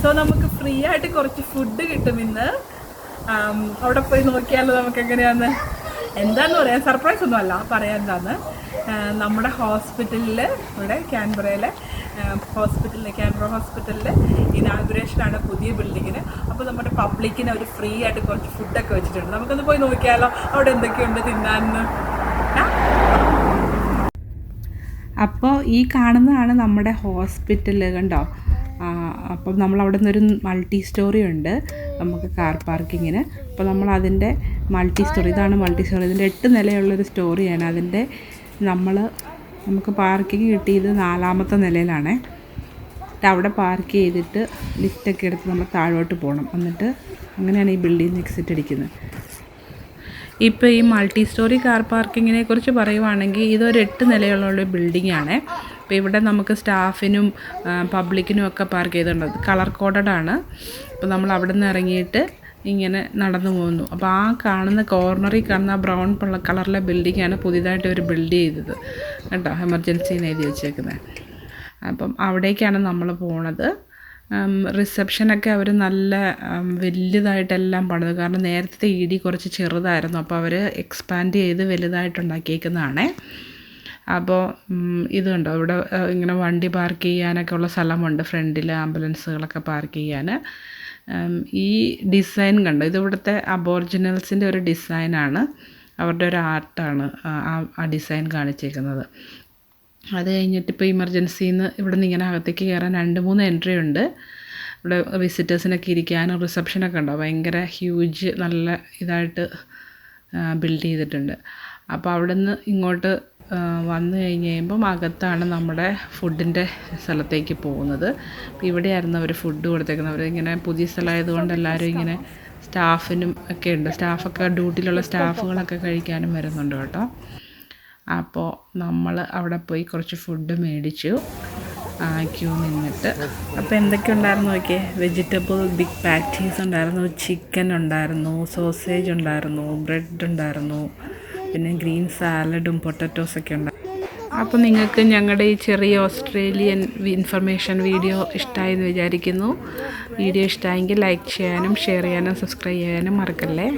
So നമുക്ക് free ആയിട്ട് കുറച്ച് ഫുഡ് കിട്ടും ഇന്ന്. അവിടെ പോയി നോക്കിയാലോ നമുക്ക് എങ്ങനെയാന്ന് എന്താന്ന് പറയാൻ സർപ്രൈസ് ഒന്നും അല്ല പറയാൻ എന്താന്ന് നമ്മുടെ ഹോസ്പിറ്റലിൽ ഇവിടെ ക്യാൻബറയിലെ ഹോസ്പിറ്റലിൽ ക്യാൻബറ ഹോസ്പിറ്റലിൽ ഇനാഗുറേഷനാണ് പുതിയ ബിൽഡിങ്ങിന് അപ്പോൾ നമ്മുടെ പബ്ലിക്കിന് അവർ ഫ്രീ ആയിട്ട് കുറച്ച് ഫുഡൊക്കെ വെച്ചിട്ടുണ്ട്. നമുക്കൊന്ന് പോയി നോക്കിയാലോ അവിടെ എന്തൊക്കെയുണ്ട് തിന്നാന്ന്? അപ്പോൾ ഈ കാണുന്നതാണ് നമ്മുടെ ഹോസ്പിറ്റൽ കണ്ടോ? അപ്പം നമ്മൾ അവിടെ നിന്നൊരു മൾട്ടി സ്റ്റോറി ഉണ്ട് നമുക്ക് കാർ പാർക്കിങ്ങിന്. അപ്പോൾ നമ്മൾ അതിന്റെ മൾട്ടി സ്റ്റോറി ഇതാണ് മൾട്ടി സ്റ്റോറി ഇതിന്റെ എട്ട് നിലയുള്ളൊരു സ്റ്റോറിയാണ്. അതിന്റെ നമ്മൾ നമുക്ക് പാർക്കിംഗ് കിട്ടിയത് നാലാമത്തെ നിലയിലാണേ. അവിടെ പാർക്ക് ചെയ്തിട്ട് ലിഫ്റ്റൊക്കെ എടുത്ത് നമ്മൾ താഴോട്ട് പോകണം. എന്നിട്ട് അങ്ങനെയാണ് ഈ ബിൽഡിംഗ് എക്സിറ്റ് അടിക്കുന്നത്. ഇപ്പോൾ ഈ മൾട്ടി സ്റ്റോറി കാർ പാർക്കിങ്ങിനെ കുറിച്ച് പറയുവാണെങ്കിൽ ഇതൊരു എട്ട് നിലയുള്ള ബിൽഡിംഗ് ആണ് അപ്പോൾ ഇവിടെ നമുക്ക് സ്റ്റാഫിനും പബ്ലിക്കിനും ഒക്കെ പാർക്ക് ചെയ്തിട്ടുണ്ട് കളർ കോഡഡ് ആണ്. അപ്പോൾ നമ്മൾ അവിടെ നിന്ന് ഇറങ്ങിയിട്ട് ഇങ്ങനെ നടന്നു പോകുന്നു. അപ്പോൾ ആ കാണുന്ന കോർണറിൽ കാണുന്ന ബ്രൗൺ കളറിലെ ബിൽഡിംഗ് ആണ് പുതിയതായിട്ട് ഒരു ബിൽഡ് ചെയ്തത്. കേട്ടോ എമർജൻസിന്ന് എഴുതി വെച്ചേക്കുന്നത് അപ്പം അവിടേക്കാണ് നമ്മൾ പോണത്. റിസപ്ഷനൊക്കെ അവർ നല്ല വലുതായിട്ടെല്ലാം പണിത്. കാരണം നേരത്തെ ഇ ഡി കുറച്ച് ചെറുതായിരുന്നു. അപ്പോൾ അവർ എക്സ്പാൻഡ് ചെയ്ത് വലുതായിട്ടുണ്ടാക്കിയേക്കുന്നതാണേ അപ്പോൾ ഇതുണ്ടോ? ഇവിടെ ഇങ്ങനെ വണ്ടി പാർക്ക് ചെയ്യാനൊക്കെ ഉള്ള സ്ഥലമുണ്ട്. ഫ്രണ്ടിൽ ആംബുലൻസുകളൊക്കെ പാർക്ക് ചെയ്യാൻ. ഈ ഡിസൈൻ കണ്ടോ? ഇത് ഇവിടുത്തെ അബോറിജിനൽസിന്റെ ഒരു ഡിസൈനാണ്. അവരുടെ ഒരു ആർട്ടാണ് ആ ഡിസൈൻ കാണിച്ചേക്കുന്നത്. അത് കഴിഞ്ഞിട്ട് ഇപ്പോൾ ഇമർജൻസിയിൽ നിന്ന് ഇവിടെ നിന്ന് ഇങ്ങനെ അകത്തേക്ക് കയറാൻ രണ്ട് മൂന്ന് എൻട്രി ഉണ്ട്. ഇവിടെ വിസിറ്റേഴ്സിനൊക്കെ ഇരിക്കാനും റിസപ്ഷനൊക്കെ ഉണ്ടോ? ഭയങ്കര ഹ്യൂജ് നല്ല ഇതായിട്ട് ബിൽഡ് ചെയ്തിട്ടുണ്ട്. അപ്പോൾ അവിടെ നിന്ന് ഇങ്ങോട്ട് വന്നു കഴിഞ്ഞ് കഴിയുമ്പം അകത്താണ് നമ്മുടെ ഫുഡിന്റെ സ്ഥലത്തേക്ക് പോകുന്നത്. അപ്പോൾ ഇവിടെയായിരുന്നു അവർ ഫുഡ് കൊടുത്തേക്കുന്നത്. അവരിങ്ങനെ പുതിയ സ്ഥലമായതുകൊണ്ട് എല്ലാവരും ഇങ്ങനെ സ്റ്റാഫിനും ഒക്കെ ഉണ്ട്. സ്റ്റാഫൊക്കെ ഡ്യൂട്ടിയിലുള്ള സ്റ്റാഫുകളൊക്കെ കഴിക്കാനും വരുന്നുണ്ട് കേട്ടോ. അപ്പോൾ നമ്മൾ അവിടെ പോയി കുറച്ച് ഫുഡ് മേടിച്ചു. ക്യൂ നിന്നിട്ട്. അപ്പോൾ എന്തൊക്കെ ഉണ്ടായിരുന്നു നോക്കിയേ? വെജിറ്റബിൾ ബിഗ് പാറ്റീസ് ഉണ്ടായിരുന്നു ചിക്കൻ ഉണ്ടായിരുന്നു സോസേജ് ഉണ്ടായിരുന്നു ബ്രെഡ് ഉണ്ടായിരുന്നു പിന്നെ ഗ്രീൻ സാലഡും പൊട്ടറ്റോസൊക്കെ ഉണ്ട് അപ്പോൾ നിങ്ങൾക്ക് ഞങ്ങളുടെ ഈ ചെറിയ ഓസ്ട്രേലിയൻ ഇൻഫർമേഷൻ വീഡിയോ ഇഷ്ടമായി എന്ന് വിചാരിക്കുന്നു. വീഡിയോ ഇഷ്ടമായെങ്കിൽ ലൈക്ക് ചെയ്യാനും ഷെയർ ചെയ്യാനും സബ്സ്ക്രൈബ് ചെയ്യാനും മറക്കല്ലേ?